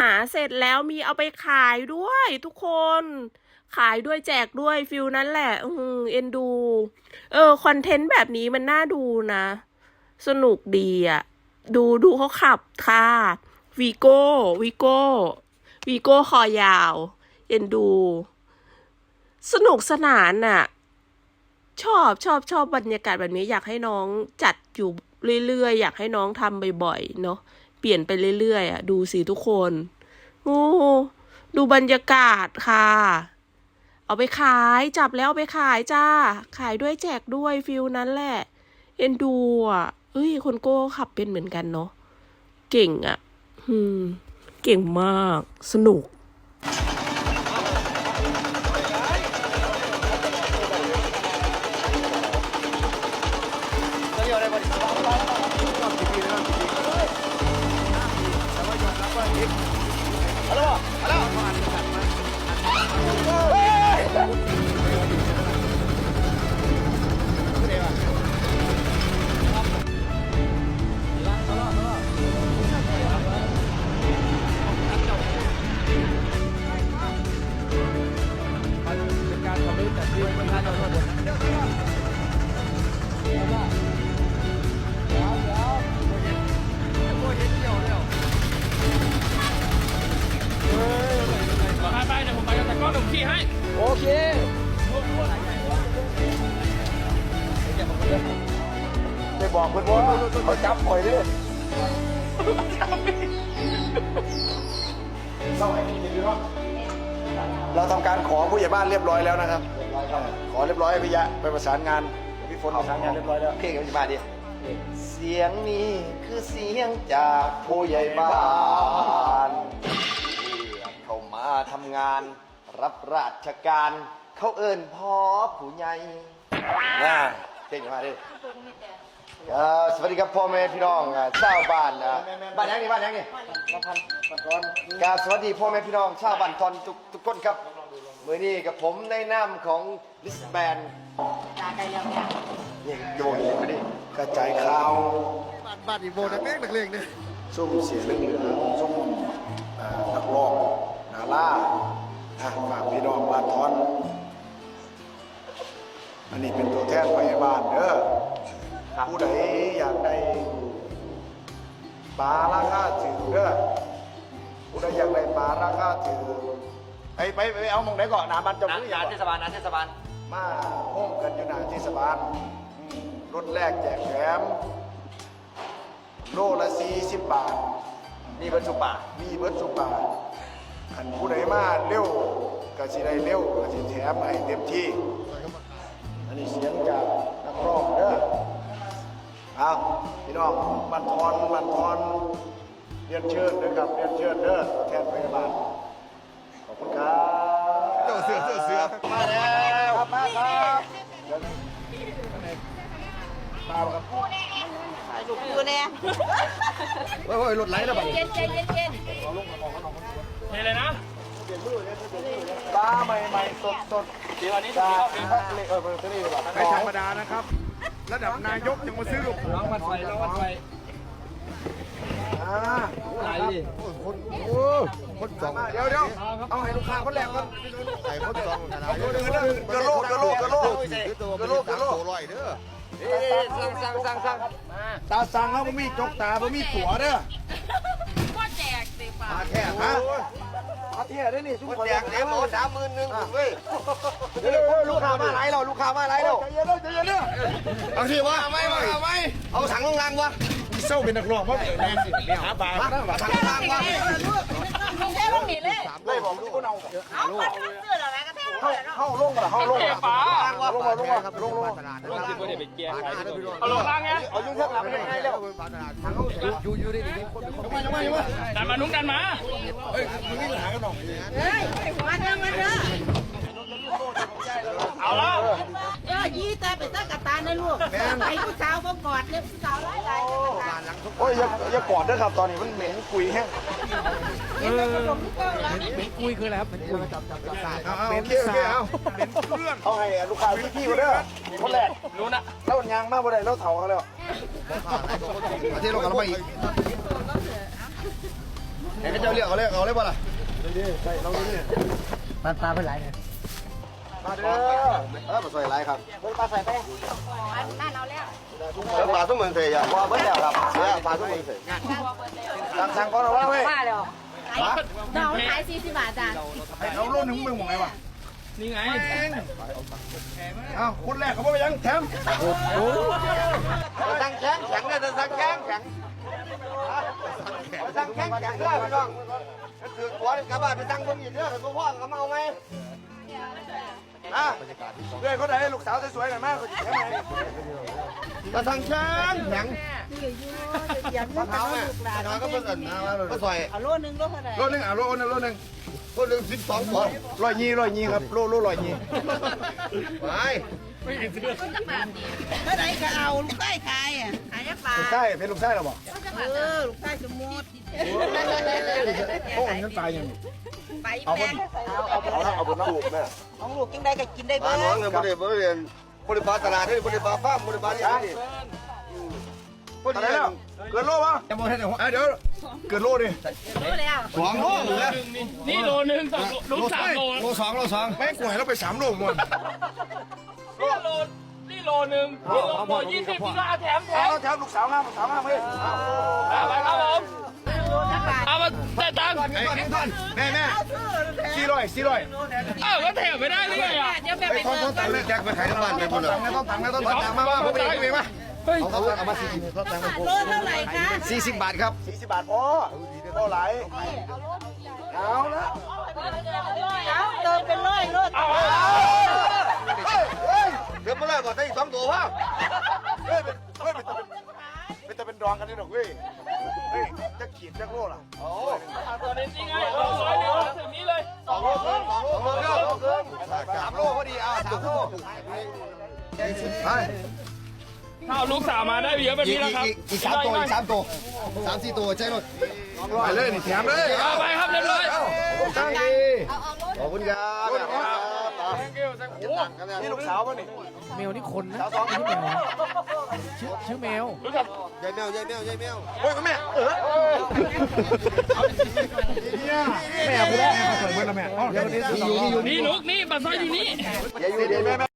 หาเสร็จแล้วมีเอาไปขายด้วยทุกคน ขายด้วยแจกด้วยฟิลนั้นแหละ อืมเอ็นดู เออคอนเทนต์แบบนี้มันน่าดูนะ สนุกดีอะ่ะดูดูเขาขับค่ะวีโก้วีโก้วีโก้คอยาว เอ็นดู สนุกสนานน่ะชอบชอบชอบบรรยากาศแบบนี้อยากให้น้องจัดอยู่เรื่อยๆ อยากให้น้องทำบ่อยๆ เนาะ เปลี่ยนไปเรื่อยๆอะดูสิทุกคนโอ้ดูบรรยากาศค่ะ เอาไปขายจับแล้วเอาไปขายจ้า ขายด้วยแจกด้วยฟิลนั้นแหละ เอ็นดูอะเอ้ย คนโก้ขับเป็นเหมือนกันเนาะเก่งอะ อืม เก่งมากสนุก บอกเพื่อนว่าเขาจับปล่อยด้วยเราทำการขอผู้ใหญ่บ้านเรียบร้อยแล้วนะครับ ขอเรียบร้อยพี่ยะไปประสานงานพี่ฝนประสานงานเรียบร้อยแล้วเพลงผู้ใหญ่บ้านดิเสียงนี้คือเสียงจากผู้ใหญ่บ้านเพื่อเข้ามาทำงาน รับราชการ เขาเอิ้นพ่อผู้ใหญ่นะเพลงมาดิ เอ่อสวัสดีครับพ่อแม่พี่น้องอ่าชาวบ้านอ่าบ้านยังนี่บ้านยังนี่กราบสวัสดีพ่อแม่พี่น้องชาวบ้านทอนทุกทุกคนครับมือนี้กับผมในนามของลิสแบนเนี่ยโยนเลยมาดิกระจายข่าวบ้านบ้านอีโบนักเลงนักเลงเนี่ยซุ่มเสียงเหลืองๆซุ่มอ่านักร้องนาล่าอะฝากพี่น้องบ้านทอน อันนี้เป็นตัวแทนพยาบาลเด้อ ผู้ใดอยากได้ปลาราคาถือเด้อผู้ใดอยากได้ปลาราคาถือไปไปไปเอาหมองไหนก่อนหนาบันจำนะหรือนายังเทศบาลนะเทศบาลมาห้องกันอยู่หนาเทศบาลรถแรกแจกแถมโลละ40บาทนี่บรรจุป่ามีเบิร์ดสุบาทขันผู้ใดมาเร็วก็สิได้เร็วก็สิแถมให้เต็มที่ อันนี้เสียงจากนักร้องเด้อ เอาพี่น้องบันทอนบันทอนเรียนเชิญนะครับเรียนเชิญเด้อตัวแทนพยาบาลขอบคุณครับเสือเสือเสือเสือมาแล้วครับมาครับเดี๋ยวนะตามครับดูแน่เฮ้ยเฮ้ยรถไหลแล้วบัดนี้เย็นเย็นเย็นเย็นเฮ้เลยนะปลาใหม่ๆสดเดี๋ยววันนี้ๆจากทะเลเออทะเลดีกว่าไม่ธรรมดานะครับ ระดับนายกยังมาซื้อลูกน้องวันไฟน้องวันไฟอ่าไหลดิคนโอ้คนสองเดี๋ยวเดี๋ยวเอาให้ลูกค้าคนแรกก่อนใส่คนสองนะเดี๋ยวเดี๋ยวกระโลกกระโลกกระโลกกระโลกกระโลกตัวลอยเด้อสั่งสั่งสั่งสั่งตาสั่งเขาบ่มีจกตาบ่มีตัวเด้อก็แจกสิป่ะมาแค่ฮะ มาเที่ยได้นี่ทุกคนแจกเดี๋ยวโมสามหมื่นหนึ่งเว้ยเดี๋ยวลูกค้ามาหลายแล้วลูกค้ามาหลายแล้วใจเย็นเด้อใจเย็นเด้อเอาสิวะเอาไหมเอาไหมเอาถังลงรางวะเศร้าเป็นนักร้องเพราะแรงสิหาปลาถังลงรางวะแค่ลงนี่เลยได้บอกลูกคนเอาเอาไปทำเสื้อแล้วแม่ก็แค่ลงเลยเนาะเข้าลงกันเข้าลงกันป๋าลงมาลงมาครับลงลงตลาดลงที่บริเวณเกียร์เอาเอาลงล่างไงเอายุ่งเท่ากับไม่ได้แล้วอยู่อยู่นี่นี่คนคนไม่ไม่ไม่ดันมานุ้งดันมาเฮ้ย เฮ้ยมาเถอะมาเถอเอาแล้วเออยี่แต่ไปตั้งกระตานะลูกไปผู้สาวบ่กอดเลยผู้สาวหลายหลายโอ้ยอย่าอย่ากอดด้อครับตอนนี้มันเหม็นกุยแห้งเห็นแต่ขนมก็แล้วเอาโอเคโอเคเอาเป็นเพื่อนเอาให้ลูกค้าพี่พี่มาเด้อคนแรกรู้นะแล้วยางมากบ่ได้แล้วเถาเขาแล้วประเทศเรากันแล้วมาอีกเห็นเจ้าเรียกเอาเลยเอาเลยบ่ล่ะ มาเด้อเออมาใส่ไรครับนั่นเอาแล้วแล้วปลาทุกเมืองเสียว่าเบิ้ลแล้วครับเสียปลาทุกเมืองเสียสั่งสั่งก่อนเอาไว้เว้ยว่าแล้วเราขายสี่สิบบาทจ้ะให้เขาโลนึงมึงมองไงวะนี่ไงเอ้าคนแรกเขาบอกยังแถมสั่งแข็งแข็งเลยสั่งแข็งแข็งสั่งแข็งแข็งเลยพี่น้อง คือหัวกลับบ้านไปสั่งคนอื่นเด้อตัวพ่อเขาเอาไหมอะเพื่อนเขาได้ลูกสาวสวยๆหน่อยมากเขาแถมไหนต่สั่งแข็งแข็งมะพร้าวเนี่ยมะพร้าวก็เพิ่งเอิญนะว่าก็ซอยเอาโลนึงโลเท่าไหร่โลนึงอะโลนึงโลนึงคนหนึ่งสิบสองคนร้อยยี่ร้อยยี่ครับโลโลร้อยยี่ไปไม่เห็นสิเด้อเท่าไหร่ก็เอาลูกไส้ขายอะขายยาปลาลูกไส้เป็นลูกไส้หรอบอก เออลูกไส้สมุดโอ้ยงั้นตายยังไปแม่เอาละเอาบนน้ำลูกแม่ของลูกกินได้ก็กินได้ปลาเบ้น้องเนี่ยบ่ได้บ่ได้เรียนบ่ได้ปลาตลาดนี่บ่ได้ปลาฟาร์มบ่ได้ปลาที่นี่พอดีแล้วเกินโลวะจะบอกให้เดี๋ยวเดี๋ยวเกินโลดิรู้แล้วสองโลเลยนี่โลนึงสองโลลูกสามโลโลสองโลสองแม่งกล้วยเราไปสามโลหมดนี่โล นี่โลนึงนี่โลโลยี่สิบนี่ก็เอาแถมแถมเอาแถมลูกสาวงามลูกสาวงามเฮ้ยเอาไปครับผมเอามาแต่ตังค์ไอ้ท่อนแม่แม่สี่ร้อยสี่ร้อยเอ้าก็แถมไม่ได้เลยอะเดี๋ยวแม่ไอ้ไปท่อนท่อนตังค์เลยแจกไปขายตลาดไปหมดเลยต้องตังค์นะต้องตังค์มามาผมไปขายเองมาเฮ้ยเอาเอามาสี่สิบต้องตังค์มาโลเท่าไหร่คะสี่สิบบาทครับสี่สิบบาทพอเท่าไหร่เอาละเอาเติมเป็นร้อยโลเอา เฮ้ยเฮ้ยเดี๋ยว มาแล้วก่อนได้อีกสองตัวพ่อเฮ้ยเป็นเฮ้ยเป็นเป็นจะเป็นดองกันนี่หรอกเว้ยเฮ้ยจะขีดจะโลล่ะโอ้เอาตัวนี้นี่ไงเอาร้อยเดียวถึงนี้เลยสองโลครึ่งสองโลครึ่งสองโลครึ่งสามโลพอดีเอาสามโลไปถ้าเอาลูกสาวมาได้เยอะแบบนี้แล้วครับอีกสามตัวอีกสามตัวสามสี่ตัวใช่ไหมไปเลยนี่แถมเลยเอาไปครับเรียบร้อยตั้งดีขอบคุณครับ นี่ลูกสาวป่ะนี่แมวนี่คนนะไม่ใช่แมวนะชื่อชื่อแมว รู้จักยายแมวยายแมวยายแมวโอ้ยแม่เออแม่กูแม่เขาสวยเหมือนละแม่อ๋อเดี๋ยวนี้อยู่นี่อยู่นี่นุกนี่ปลาสร้อยอยู่นี่ยายอยู่ดีแม่